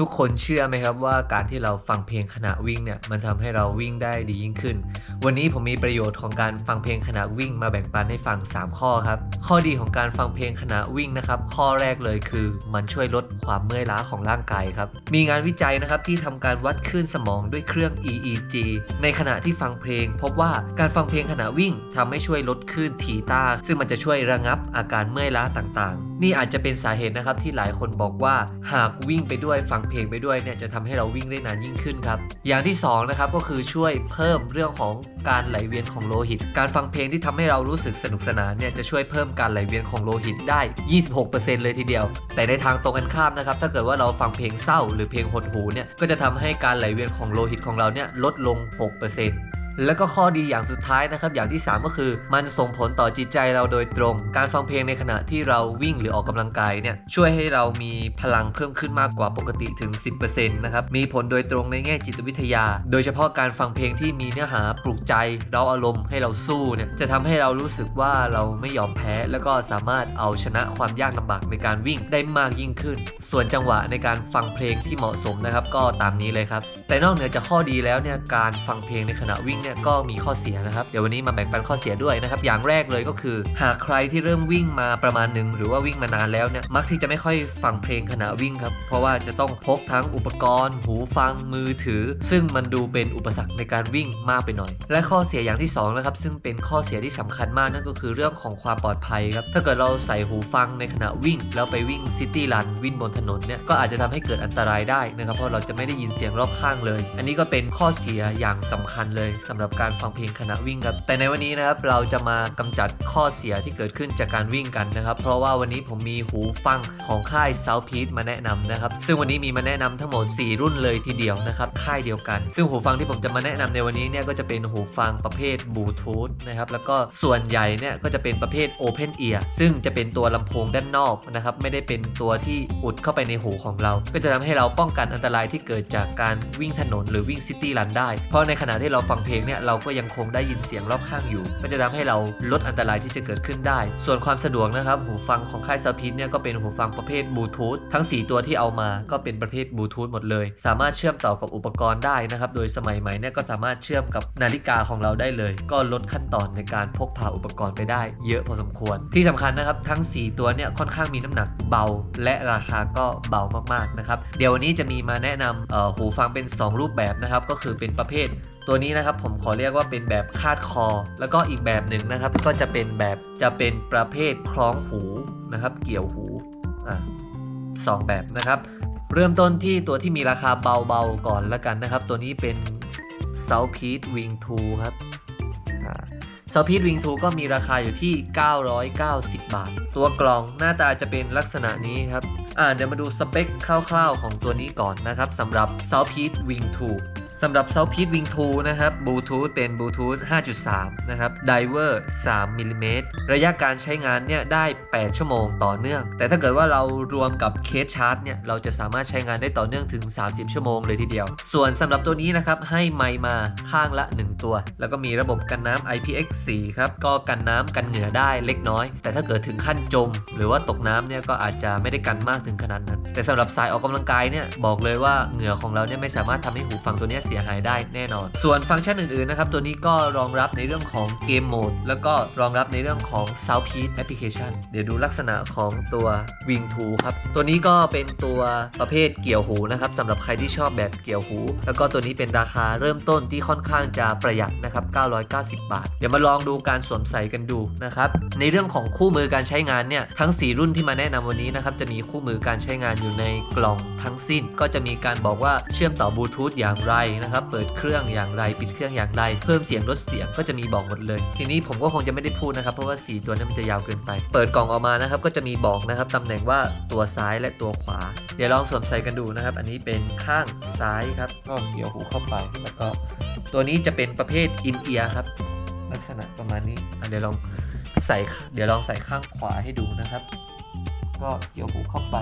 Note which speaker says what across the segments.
Speaker 1: ทุกคนเชื่อไหมครับว่าการที่เราฟังเพลงขณะวิ่งเนี่ยมันทำให้เราวิ่งได้ดียิ่งขึ้น วันนี้ผมมีประโยชน์ของการฟังเพลงขณะวิ่งมาแบ่งปันให้ฟัง 3 ข้อครับ ข้อดีของการฟังเพลงขณะวิ่งนะครับ ข้อแรกเลยคือมันช่วยลดความเมื่อยล้าของร่างกายครับ มีงานวิจัยนะครับที่ทำการวัดคลื่นสมองด้วยเครื่อง EEG ในขณะที่ฟังเพลง พบว่าการฟังเพลงขณะวิ่งทำให้ช่วยลดคลื่นทีต้าซึ่งมันจะช่วยระงับอาการเมื่อยล้าต่างๆ นี่อาจจะเป็นสาเหตุนะครับที่หลายคนบอกว่าหากวิ่งไปด้วยฟังเพลงไปด้วยเนี่ยจะทำให้เราวิ่งได้นานยิ่งขึ้นครับ อย่างที่สองนะครับก็คือช่วยเพิ่มเรื่องของการไหลเวียนของโลหิต การฟังเพลงที่ทำให้เรารู้สึกสนุกสนานเนี่ยจะช่วยเพิ่มการไหลเวียนของโลหิตได้ 26%เลยทีเดียว แต่ในทางตรงกันข้ามนะครับถ้าเกิดว่าเราฟังเพลงเศร้าหรือเพลงหดหูเนี่ยก็จะทำให้การไหลเวียนของโลหิตของเราเนี่ยลดลง 6% แล้วก็ข้อดีอย่างสุดท้ายนะครับ อย่างที่ 3 ก็คือ มันส่งผลต่อจิตใจเราโดยตรง การฟังเพลงในขณะที่เราวิ่งหรือออกกำลังกายเนี่ยช่วยให้เรามีพลังเพิ่มขึ้นมากกว่าปกติถึง 10%นะครับมีผลโดยตรงในแง่จิตวิทยา โดยเฉพาะการฟังเพลงที่มีเนื้อหาปลุกใจเราอารมณ์ให้เราสู้เนี่ยจะทำให้เรารู้สึกว่าเราไม่ยอมแพ้ แล้วก็สามารถเอาชนะความยากลำบากในการวิ่งได้มากยิ่งขึ้น ส่วนจังหวะในการฟังเพลงที่เหมาะสมนะครับ ก็ตามนี้เลยครับแต่นอกเหนือจากข้อดีแล้วเนี่ยการฟังเพลงในขณะวิ่งเนี่ยก็มีข้อเสียนะครับ เดี๋ยววันนี้มาแบ่งปันข้อเสียด้วยนะครับ อย่างแรกเลยก็คือ หากใครที่เริ่มวิ่งมาประมาณหนึ่งหรือว่าวิ่งมานานแล้วเนี่ยมักที่จะไม่ค่อยฟังเพลงขณะวิ่งครับ เพราะว่าจะต้องพกทั้งอุปกรณ์ หูฟังมือถือ ซึ่งมันดูเป็นอุปสรรคในการวิ่งมากไปหน่อย และข้อเสียอย่างที่สองนะครับซึ่งเป็นข้อเสียที่สำคัญมากนั่นก็คือเรื่องของความปลอดภัยครับถ้าเกิดเราใส่หูฟังในขณะวิ่ง แล้วไปวิ่งซิตี้รันวิ่งบนถนนเนี่ยก็อาจจะทำให้เกิดอันตรายได้นะครับเพราะเราจะไม่ได้ยินเสียงรอบข้างเลย อันนี้ก็เป็นข้อเสียอย่างสำคัญเลยสำหรับการฟังเพลงขณะวิ่งครับ แต่ในวันนี้นะครับเราจะมากำจัดข้อเสียที่เกิดขึ้นจากการวิ่งกันนะครับ เพราะว่าวันนี้ผมมีหูฟังของค่าย South p e a c มาแนะนำนะครับ ซึ่งวันนี้มีมาแนะนำทั้งหมด 4 รุ่นเลยทีเดียวนะครับ ค่ายเดียวกัน ซึ่งหูฟังที่ผมจะมาแนะนำในวันนี้เนี่ยก็จะเป็นหูฟังประเภทบลูทูธนะครับ แล้วก็ส่วนใหญ่เนี่ยก็จะเป็นประเภท Open Ear ซึ่งจะเป็นตัวลำโพงด้านนอกนะครับ ไม่ได้เป็นตัวที่อุดเข้าไปในหูของเรา ก็จะทำให้เราป้องกันอันตรายที่เกิดจากการวิ่งิ่งถนนหรือวิ่งซิตี้รันได้ เพราะในขณะที่เราฟังเพลงเนี่ยเราก็ยังคงได้ยินเสียงรอบข้างอยู่ก็จะทำให้เราลดอันตรายที่จะเกิดขึ้นได้ ส่วนความสะดวกนะครับหูฟังของค่ายซาพิทเนี่ยก็เป็นหูฟังประเภทบลูทูธทั้ง 4 ตัวที่เอามาก็เป็นประเภทบลูทูธหมดเลย สามารถเชื่อมต่อกับอุปกรณ์ได้นะครับ โดยสมัยใหม่เนี่ยก็สามารถเชื่อมกับนาฬิกาของเราได้เลย ก็ลดขั้นตอนในการพกพาอุปกรณ์ไปได้ เยอะพอสมควร ที่สำคัญนะครับทั้ง 4 ตัวเนี่ยค่อนข้างมีน้ำหนักเบา และราคาก็เบามากๆนะครับเดี๋ยววันนี้จะมีมาแนะนำหูฟังเป็น2 รูปแบบนะครับ ก็คือเป็นประเภท ตัวนี้นะครับผมขอเรียกว่าเป็นแบบคาดคอ แล้วก็อีกแบบหนึ่งนะครับ ก็จะเป็นแบบจะเป็นประเภทคล้องหูนะครับ เกี่ยวหูอะสองแบบนะครับ เริ่มต้นที่ตัวที่มีราคาเบาๆก่อนแล้วกันนะครับ ตัวนี้เป็น South p e a c Wing 2 ครับอ่า South p e a c Wing 2ก็มีราคาอยู่ที่ 990 บาท ตัวกล่องหน้าตาจะเป็นลักษณะนี้ครับ อ่าเดี๋ยวมาดูสเปคคร่าวๆ ของตัวนี้ก่อนนะครับสำหรับ South Peak Wing 2 สำหรับ South p e a c Wing 2 นะครับบลูทูธเป็นบลูทูธ5.3 นะครับไดเวอร์3มิลลิเมตรระยะการใช้งานเนี่ยได้ 8 ชั่วโมงต่อเนื่อง แต่ถ้าเกิดว่าเรารวมกับเคสชาร์จเนี่ย เราจะสามารถใช้งานได้ต่อเนื่องถึง 30 ชั่วโมงเลยทีเดียว ส่วนสำหรับตัวนี้นะครับ ให้ไมมาข้างละ 1 ตัว แล้วก็มีระบบกันน้ำ IPX4 ครับ ก็กันน้ำกันเหงื่อได้เล็กน้อย แต่ถ้าเกิดถึงขั้นจม หรือว่าตกน้ำเนี่ยก็อาจจะไม่ได้กันมากถึงขนาดนั้น แต่สำหรับสายออกกำลังกายเนี่ยบอกเลยว่าเหงื่อของเราเนี่ยไม่สามารถทำให้หูฟังตัวนี้เสียหายได้แน่นอน ส่วนฟังก์ชันอื่นๆนะครับตัวนี้ก็รองรับในเรื่องของเกมโหมดแล้วก็รองรับในเรื่องของ Sound p e a c Application เดี๋ยวดูลักษณะของตัว Wing 2 ครับ ตัวนี้ก็เป็นตัวประเภทเกี่ยวหูนะครับสำหรับใครที่ชอบแบบเกี่ยวหู แล้วก็ตัวนี้เป็นราคาเริ่มต้นที่ค่อนข้างจะประหยัดนะครับ 990 บาท เดี๋ยวมาลองดูการสวมใส่กันดูนะครับ ในเรื่องของคู่มือการใช้งานเนี่ยทั้ง 4 รุ่นที่มาแนะนำวันนี้นะครับจะมีคู่มือการใช้งานอยู่ในกล่องทั้งสิ้น ก็จะมีการบอกว่าเชื่อมต่อบลูทูธอย่างไรนะครับ เปิดเครื่องอย่างไร ปิดเครื่องอย่างไร เพิ่มเสียงลดเสียงก็จะมีบอกหมดเลย ทีนี้ผมก็คงจะไม่ได้พูดนะครับ เพราะว่า 4 ตัวนั้นมันจะยาวเกินไป เปิดกล่องออกมานะครับ ก็จะมีบอกนะครับตำแหน่งว่าตัวซ้ายและตัวขวา เดี๋ยวลองสวมใส่กันดูนะครับ อันนี้เป็นข้างซ้ายครับ ก็เกี่ยวหูเข้าไป แล้วก็ตัวนี้จะเป็นประเภทอินเอียร์ครับ ลักษณะประมาณนี้เดี๋ยวลองใส่ เดี๋ยวลองใส่ข้างขวาให้ดูนะครับ ก็เกี่ยวหูเข้าไป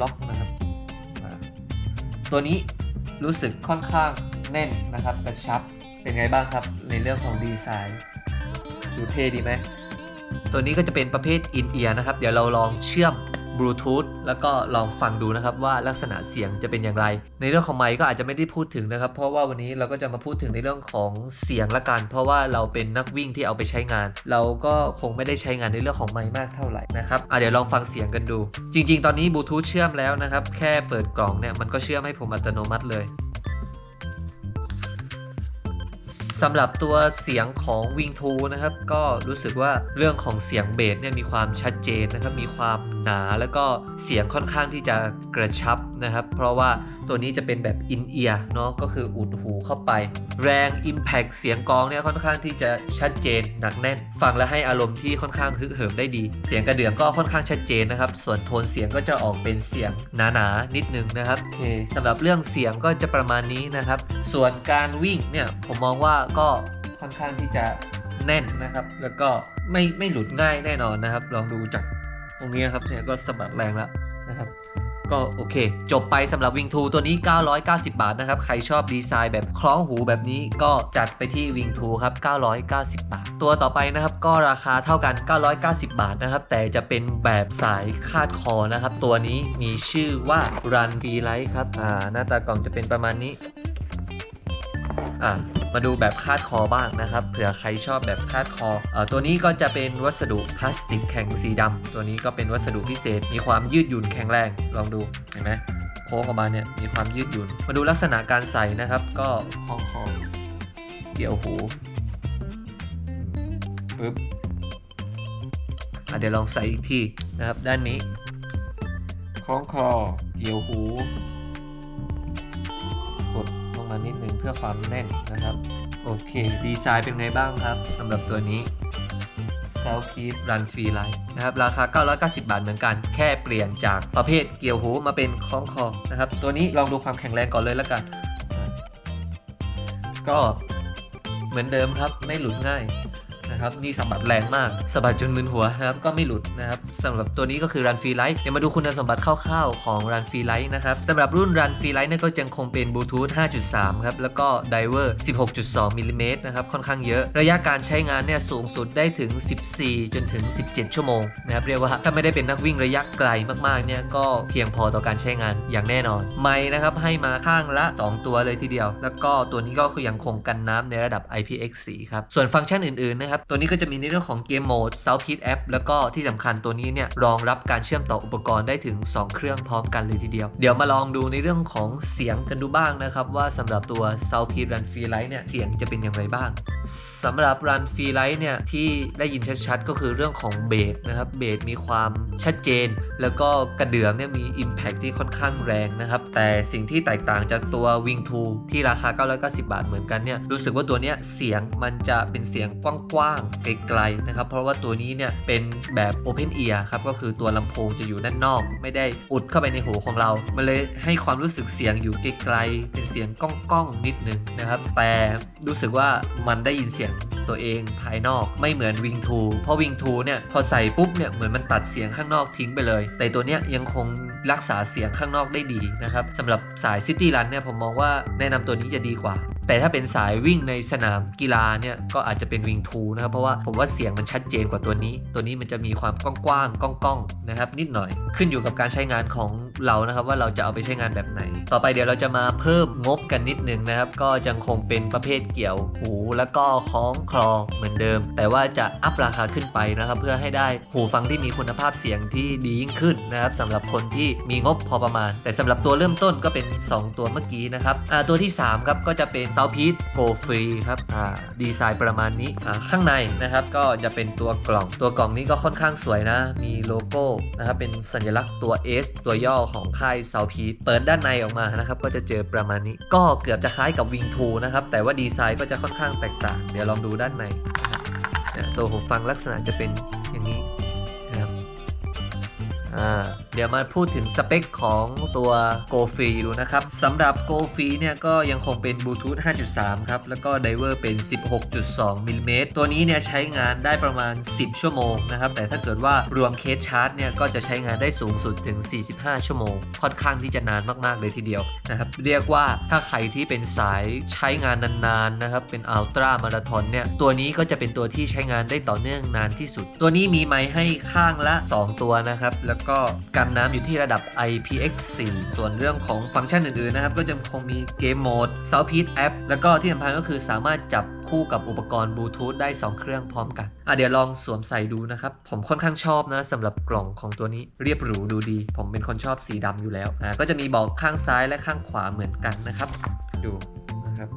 Speaker 1: ล็อกนะครับตัวนี้ รู้สึกค่อนข้างแน่นนะครับกระชับเป็นไงบ้างครับในเรื่องของดีไซน์ดูเท่ดีไหมตัวนี้ก็จะเป็นประเภทอินเอียร์นะครับ เดี๋ยวเราลองเชื่อม บลูทูธแล้วก็ลองฟังดูนะครับว่าลักษณะเสียงจะเป็นอย่างไร ในเรื่องของไมค์ก็อาจจะไม่ได้พูดถึงนะครับ เพราะว่าวันนี้เราก็จะมาพูดถึงในเรื่องของเสียงละกัน เพราะว่าเราเป็นนักวิ่งที่เอาไปใช้งาน เราก็คงไม่ได้ใช้งานในเรื่องของไมค์มากเท่าไหร่นะครับอะเดี๋ยวลองฟังเสียงกันดู จริง ๆ ตอนนี้บลูทูธเชื่อมแล้วนะครับ แค่เปิดกล่องเนี่ยมันก็เชื่อมให้ผมอัตโนมัติเลย สำหรับตัวเสียงของ Wing 2นะครับก็รู้สึกว่าเรื่องของเสียงเบสเนี่ยมีความชัดเจนนะครับมีความหนาแล้วก็เสียงค่อนข้างที่จะกระชับ นะครับ เพราะว่าตัวนี้จะเป็นแบบอินเอียร์เนาะก็คืออุดหูเข้าไป แรง Impact เสียงกองเนี่ยค่อนข้างที่จะชัดเจนหนักแน่น ฟังแล้วให้อารมณ์ที่ค่อนข้างฮึกเหิมได้ดี เสียงกระเดื่องก็ค่อนข้างชัดเจนนะครับ ส่วนโทนเสียงก็จะออกเป็นเสียงหนาๆนิดนึงนะครับโอเคสำหรับเรื่องเสียงก็จะประมาณนี้นะครับ ส่วนการวิ่งเนี่ยผมมองว่าก็ค่อนข้างที่จะแน่นนะครับ แล้วก็ไม่ไม่หลุดง่ายแน่นอนนะครับ ลองดูจากตรงนี้ครับเนี่ยก็สะบัดแรงแล้วนะครับ ก็โอเค จบไปสำหรับวิงทูตัวนี้ 990 บาทนะครับ ใครชอบดีไซน์แบบคล้องหูแบบนี้ก็จัดไปที่วิงทูครับ 990 บาท ตัวต่อไปนะครับก็ราคาเท่ากัน 990 บาทนะครับ แต่จะเป็นแบบสายคาดคอนะครับ ตัวนี้มีชื่อว่า Run f r e e Light ครับ อ่า หน้าตากล่องจะเป็นประมาณนี้ อะมาดูแบบคาดคอบ้างนะครับเผื่อใครชอบแบบคาดคอเอ่อตัวนี้ก็จะเป็นวัสดุพลาสติกแข็งสีดำตัวนี้ก็เป็นวัสดุพิเศษ มีความยืดหยุ่นแข็งแรงลองดูเห็นไหมโค้งออกมาเนี่ยมีความยืดหยุ่น มาดูลักษณะการใส่นะครับ ก็คล้องคอเกี่ยวหูปึ๊บเดี๋ยวลองใส่อีกทีนะครับด้านนี้คล้องคอเกี่ยวหู มานิดนึงเพื่อความแน่นนะครับ โอเค ดีไซน์เป็นไงบ้างครับสำหรับตัวนี้ Southpeak Run Free Light นะครับ ราคา 990 บาทเหมือนกัน แค่เปลี่ยนจากประเภทเกี่ยวหูมาเป็นคล้องคอนะครับ ตัวนี้ลองดูความแข็งแรงก่อนเลยแล้วกัน ก็เหมือนเดิมครับไม่หลุดง่าย นะครับ นี่สะบัดแรงมากสะบัดจนมึนหัวนะครับ ก็ไม่หลุดนะครับสำหรับตัวนี้ก็คือ Run Free Light เดี๋ยวมาดูคุณสมบัติคร่าวๆของ Run Free Light นะครับสำหรับรุ่น Run Free Light เนี่ยก็ยังคงเป็นบลูทูธ 5.3 ครับ แล้วก็ Diver 16.2 มิลลิเมตรนะครับ ค่อนข้างเยอะ ระยะการใช้งานเนี่ยสูงสุดได้ถึง 14 จนถึง 17 ชั่วโมงนะครับ เรียกว่าถ้าไม่ได้เป็นนักวิ่งระยะไกลมากๆ เนี่ยก็เพียงพอต่อการใช้งานอย่างแน่นอน ไม้นะครับให้มาข้างละ 2 ตัวเลยทีเดียว แล้วก็ตัวนี้ก็คือยังคงกันน้ำในระดับ IPX4 ครับ ส่วนฟังก์ชันอื่นๆนะครับตัวนี้ก็จะมีในเรื่องของเกมโหมด Southpeak App แล้วก็ที่สำคัญตัวนี้เนี่ยรองรับการเชื่อมต่ออุปกรณ์ได้ถึง 2 เครื่องพร้อมกันเลยทีเดียว เดี๋ยวมาลองดูในเรื่องของเสียงกันดูบ้างนะครับ ว่าสำหรับตัว Southpeak Run Free Light เนี่ยเสียงจะเป็นอย่างไรบ้างสำหรับ Run Free Light เนี่ยที่ได้ยินชัดๆ ก็คือเรื่องของเบสนะครับเบสมีความชัดเจน แล้วก็กระเดื่องเนี่ยมี Impact ที่ค่อนข้างแรงนะครับแต่สิ่งที่แตกต่างจากตัว Wing 2 ที่ราคา 990 บาทเหมือนกันเนี่ยรู้สึกว่าตัวเนี้ยเสียงมันจะเป็นเสียงกว้างๆไกลๆนะครับ เพราะว่าตัวนี้เนี่ยเป็นแบบ Open Ear ครับ ก็คือตัวลำโพงจะอยู่ด้านนอก ไม่ได้อุดเข้าไปในหูของเรา มันเลยให้ความรู้สึกเสียงอยู่ไกลๆ เป็นเสียงก้องๆนิดนึงนะครับ แต่รู้สึกว่ามันได้ยินเสียงตัวเองภายนอกไม่เหมือน Wing 2เพราะ Wing 2เนี่ยพอใส่ปุ๊บเนี่ยเหมือนมันตัดเสียงข้างนอกทิ้งไปเลย แต่ตัวเนี้ยยังคงรักษาเสียงข้างนอกได้ดีนะครับสำหรับสาย City Run เนี่ยผมมองว่าแนะนำตัวนี้จะดีกว่าแต่ถ้าเป็นสายวิ่งในสนามกีฬาเนี่ยก็อาจจะเป็น Wing 2นะครับเพราะว่าผมว่าเสียงมันชัดเจนกว่าตัวนี้ ตัวนี้มันจะมีความกว้างๆก้องๆนะครับ นิดหน่อย ขึ้นอยู่กับการใช้งานของเรานะครับ ว่าเราจะเอาไปใช้งานแบบไหน ต่อไปเดี๋ยวเราจะมาเพิ่มงบกันนิดนึงนะครับ ก็ยังคงเป็นประเภทเกี่ยวหูแล้วก็คล้องคลอเหมือนเดิม แต่ว่าจะอัพราคาขึ้นไปนะครับ เพื่อให้ได้หูฟังที่มีคุณภาพเสียงที่ดียิ่งขึ้นนะครับสำหรับคนที่มีงบพอประมาณ แต่สำหรับตัวเริ่มต้นก็เป็น 2 ตัวเมื่อกี้นะครับตัวที่3ครับก็จะเป็น Southpeak Go Free ครับดีไซน์ประมาณนี้ข้างในนะครับก็จะเป็นตัวกล่อง ตัวกล่องนี้ก็ค่อนข้างสวยนะ มีโลโก้นะครับเป็นสัญลักษณ์ตัว S ตัวย่อของค่าย Southpeak เปิดด้านในออกมานะครับก็จะเจอประมาณนี้ ก็เกือบจะคล้ายกับ Wing 2นะครับแต่ว่าดีไซน์ก็จะค่อนข้างแตกต่าง เดี๋ยวลองดูด้านในเนี่ยตัวหูฟังลักษณะจะเป็นอย่างนี้ เดี๋ยวมาพูดถึงสเปคของตัว Go Free ดูนะครับสำหรับ Go Free เนี่ยก็ยังคงเป็นบลูทูธ 5.3 ครับ แล้วก็ไดเวอร์เป็น 16.2มิลลิเมตรตัวนี้เนี่ยใช้งานได้ประมาณ 10 ชั่วโมงนะครับ แต่ถ้าเกิดว่ารวมเคสชาร์จเนี่ยก็จะใช้งานได้สูงสุดถึง 45 ชั่วโมง ค่อนข้างที่จะนานมาก ๆ เลยทีเดียวนะครับ เรียกว่าถ้าใครที่เป็นสายใช้งานนานๆนะครับ เป็นอัลตร้ามาราธอนเนี่ย ตัวนี้ก็จะเป็นตัวที่ใช้งานได้ต่อเนื่องนานที่สุด ตัวนี้มีไมค์ให้ข้างละ 2 ตัวนะครับ แล้วก็กันน้ำอยู่ที่ระดับ IPX4 ส่วนเรื่องของฟังก์ชันอื่นๆนะครับ ก็จะคงมีเกมโหมด Soundpeak App แล้วก็ที่สำคัญก็คือสามารถจับคู่กับอุปกรณ์บลูทูธได้ 2 เครื่องพร้อมกัน อะเดี๋ยวลองสวมใส่ดูนะครับ ผมค่อนข้างชอบนะสำหรับกล่องของตัวนี้เรียบหรูดูดี ผมเป็นคนชอบสีดำอยู่แล้ว อะก็จะมีบอกข้างซ้ายและข้างขวาเหมือนกันนะครับ ดูนะครับ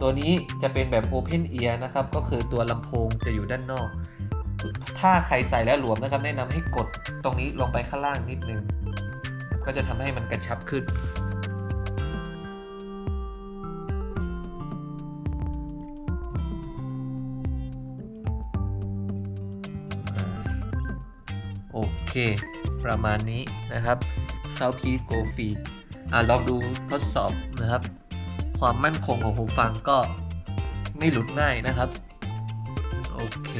Speaker 1: ตัวนี้จะเป็นแบบ Open Ear นะครับ ก็คือตัวลำโพงจะอยู่ด้านนอก ถ้าใครใส่แล้วหลวมนะครับ แนะนำให้กดตรงนี้ลงไปข้างล่างนิดนึง ก็จะทำให้มันกระชับขึ้น โอเค ประมาณนี้นะครับ Southpeak Go f e e อะลองดูทดสอบนะครับ ความมั่นคงของหูฟังก็ไม่หลุดง่ายนะครับ โอเค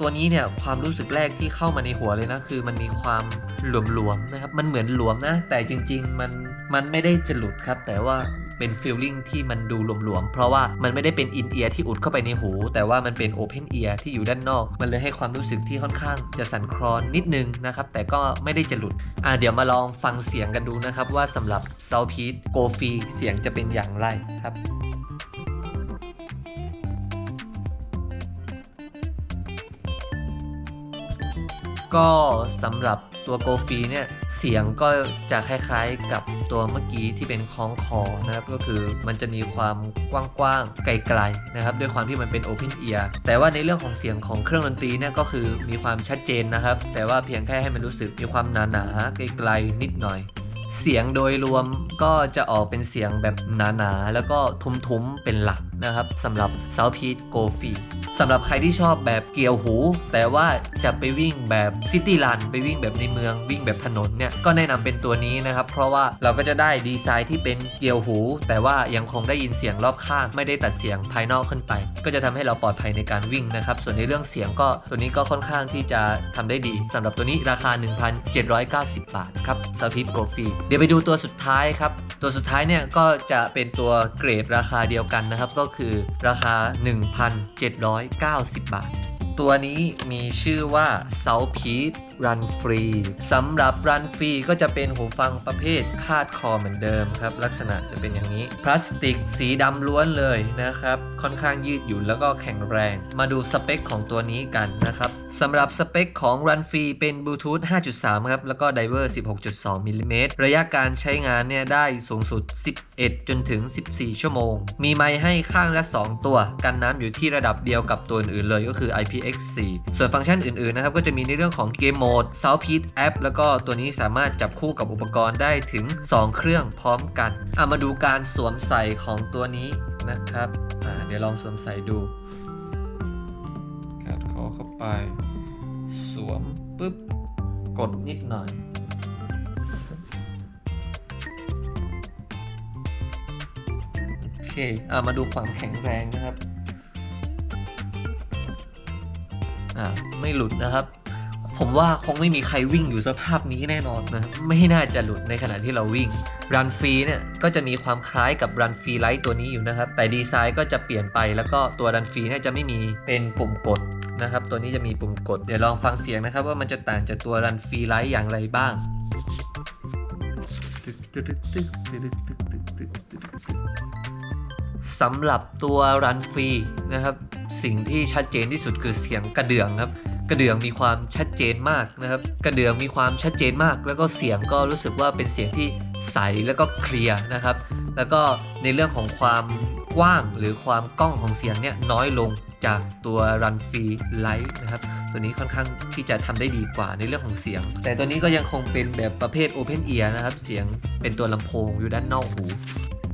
Speaker 1: ตัวนี้เนี่ยความรู้สึกแรกที่เข้ามาในหัวเลยนะคือ มันมีความหลวมๆนะครับ มันเหมือนหลวมนะ แต่จริง ๆ มันมันไม่ได้จะหลุดครับ แต่ว่าเป็นฟีลลิ่งที่มันดูหลวมๆ เพราะว่ามันไม่ได้เป็นอินเอียร์ที่อุดเข้าไปในหู แต่ว่ามันเป็นโอเพนเอียร์ที่อยู่ด้านนอก มันเลยให้ความรู้สึกที่ค่อนข้างจะสั่นคลอนนิดนึงนะครับ แต่ก็ไม่ได้จะหลุด อะเดี๋ยวมาลองฟังเสียงกันดูนะครับ ว่าสำหรับ s o u t p e a k Go Free เสียงจะเป็นอย่างไรครับ ก็สำหรับตัว Go Free เนี่ยเสียงก็จะคล้ายๆกับตัวเมื่อกี้ที่เป็นคล้องคอนะครับก็คือมันจะมีความกว้างๆไกลๆนะครับด้วยความที่มันเป็น Open Ear แต่ว่าในเรื่องของเสียงของเครื่องดนตรีเนี่ยก็คือมีความชัดเจนนะครับ แต่ว่าเพียงแค่ให้มันรู้สึกมีความหนาๆไกลๆนิดหน่อยเสียงโดยรวมก็จะออกเป็นเสียงแบบหนาๆ แล้วก็ทุ้มๆ เป็นหลัก นะครับสำหรับ Southpeak Go f r e e สำหรับใครที่ชอบแบบเกี่ยวหู แต่ว่าจะไปวิ่งแบบซิตี้รันไปวิ่งแบบในเมืองวิ่งแบบถนนเนี่ย ก็แนะนำเป็นตัวนี้นะครับ เพราะว่าเราก็จะได้ดีไซน์ที่เป็นเกี่ยวหู แต่ว่ายังคงได้ยินเสียงรอบข้าง ไม่ได้ตัดเสียงภายนอกขึ้นไป ก็จะทำให้เราปลอดภัยในการวิ่งนะครับส่วนในเรื่องเสียงก็ตัวนี้ก็ค่อนข้างที่จะทำได้ดีสำหรับตัวนี้ราคา 1,790 บาทครับ Southpeak Go f r e e เดี๋ยวไปดูตัวสุดท้ายครับตัวสุดท้ายเนี่ยก็จะเป็นตัวเกรดราคาเดียวกันนะครับก็คือราคา 1,790 บาท ตัวนี้มีชื่อว่า Southpeak Run Free สำหรับ Run Free ก็จะเป็นหูฟังประเภทคาดคอเหมือนเดิมครับ ลักษณะจะเป็นอย่างนี้ พลาสติกสีดำล้วนเลยนะครับ ค่อนข้างยืดหยุ่นแล้วก็แข็งแรง มาดูสเปคของตัวนี้กันนะครับสำหรับสเปคของ Run Free เป็นบลูทูธ5.3 ครับ แล้วก็ไดเวอร์ 16.2มิลลิเมตรระยะการใช้งานเนี่ยได้สูงสุด 11 จนถึง 14 ชั่วโมง มีไมค์ให้ข้างละ 2 ตัว กันน้ำอยู่ที่ระดับเดียวกับตัวอื่นๆเลยก็คือ IPX4 ส่วนฟังก์ชันอื่นๆนะครับก็จะมีในเรื่องของเกมโหมด Soundpeak App แล้วก็ตัวนี้สามารถจับคู่กับอุปกรณ์ได้ถึง 2 เครื่องพร้อมกันอะมาดูการสวมใส่ของตัวนี้นะครับเดี๋ยวลองสวมใส่ดูกัดคอเข้าไป สวมปุ๊บ กดนิดหน่อยโอเคอะมาดูความแข็งแรงนะครับ อ่า ไม่หลุดนะครับ ผมว่าคงไม่มีใครวิ่งอยู่สภาพนี้แน่นอนนะ ไม่น่าจะหลุดในขณะที่เราวิ่ง Run Free เนี่ยก็จะมีความคล้ายกับ Run Free Lite ตัวนี้อยู่นะครับ แต่ดีไซน์ก็จะเปลี่ยนไปแล้วก็ตัว Run Free เนี่ยจะไม่มีเป็นปุ่มกดนะครับ ตัวนี้จะมีปุ่มกด เดี๋ยวลองฟังเสียงนะครับ ว่ามันจะต่างจากตัว Run Free Lite อย่างไรบ้างสำหรับตัว Run Free นะครับ สิ่งที่ชัดเจนที่สุดคือเสียงกระเดื่องครับ กระเดื่องมีความชัดเจนมากนะครับ กระเดื่องมีความชัดเจนมาก แล้วก็เสียงก็รู้สึกว่าเป็นเสียงที่ใสแล้วก็เคลียร์นะครับ แล้วก็ในเรื่องของความกว้างหรือความกล้องของเสียงเนี่ยน้อยลงจากตัว Run Free Lite นะครับ ตัวนี้ค่อนข้างที่จะทำได้ดีกว่าในเรื่องของเสียง แต่ตัวนี้ก็ยังคงเป็นแบบประเภท Open Ear นะครับ เสียงเป็นตัวลำโพงอยู่ด้านนอกหู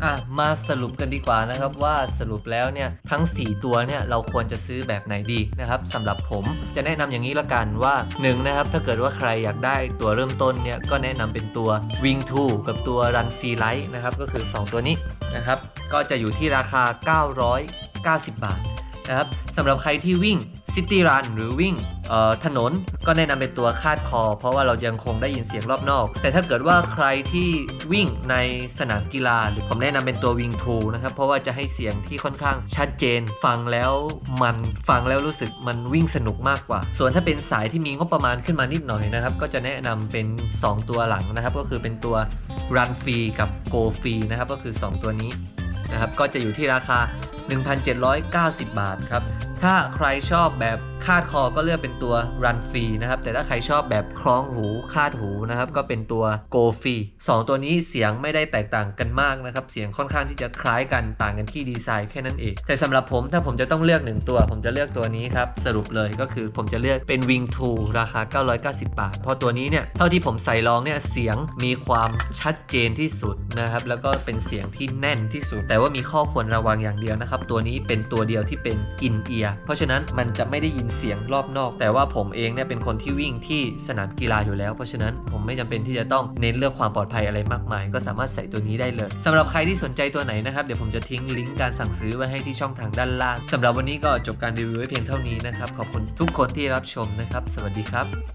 Speaker 1: อะมาสรุปกันดีกว่านะครับว่าสรุปแล้วเนี่ยทั้ง 4 ตัวเนี่ยเราควรจะซื้อแบบไหนดีนะครับสำหรับผมจะแนะนำอย่างนี้ละกันว่า1นะครับถ้าเกิดว่าใครอยากได้ตัวเริ่มต้นเนี่ยก็แนะนำเป็นตัว Wing 2 กับตัว Run Free Lite นะครับก็คือ 2 ตัวนี้นะครับก็จะอยู่ที่ราคา 990 บาทนะครับสำหรับใครที่วิ่ง City Run หรือวิ่ง ถนนก็แนะนำเป็นตัวคาดคอ เพราะว่าเรายังคงได้ยินเสียงรอบนอก แต่ถ้าเกิดว่าใครที่วิ่งในสนามกีฬา หรือผมแนะนำเป็นตัววิงทูนะครับเพราะว่าจะให้เสียงที่ค่อนข้างชัดเจน ฟังแล้วมันฟังแล้วรู้สึกมันวิ่งสนุกมากกว่า ส่วนถ้าเป็นสายที่มีงบประมาณขึ้นมานิดหน่อยนะครับก็จะแนะนำเป็น 2 ตัวหลังนะครับก็คือเป็นตัว Run Free กับ Go Free นะครับก็คือ 2 ตัวนี้นะครับก็จะอยู่ที่ราคา1,790 บาทครับ ถ้าใครชอบแบบคาดคอก็เลือกเป็นตัว Run Free นะครับ แต่ถ้าใครชอบแบบคล้องหูคาดหูนะครับ ก็เป็นตัว Go Free สองตัวนี้เสียงไม่ได้แตกต่างกันมากนะครับ เสียงค่อนข้างที่จะคล้ายกันต่างกันที่ดีไซน์แค่นั้นเอง แต่สำหรับผมถ้าผมจะต้องเลือกหนึ่งตัว ผมจะเลือกตัวนี้ครับ สรุปเลยก็คือผมจะเลือกเป็น Wing 2 ราคา 990 บาท เพราะตัวนี้เนี่ยเท่าที่ผมใส่ลองเนี่ยเสียงมีความชัดเจนที่สุดนะครับแล้วก็เป็นเสียงที่แน่นที่สุด แต่ว่ามีข้อควรระวังอย่างเดียวนะครับตัวนี้เป็นตัวเดียวที่เป็น in ear เพราะฉะนั้นมันจะไม่ได้ยินเสียงรอบนอก แต่ว่าผมเองเนี่ยเป็นคนที่วิ่งที่สนามกีฬาอยู่แล้ว เพราะฉะนั้นผมไม่จำเป็นที่จะต้องเน้นเรื่องความปลอดภัยอะไรมากมาย ก็สามารถใส่ตัวนี้ได้เลยสำหรับใครที่สนใจตัวไหนนะครับเดี๋ยวผมจะทิ้งลิงก์การสั่งซื้อไว้ให้ที่ช่องทางด้านล่างสำหรับวันนี้ก็จบการรีวิวไว้เพียงเท่านี้นะครับขอบคุณทุกคนที่รับชมนะครับ สวัสดีครับ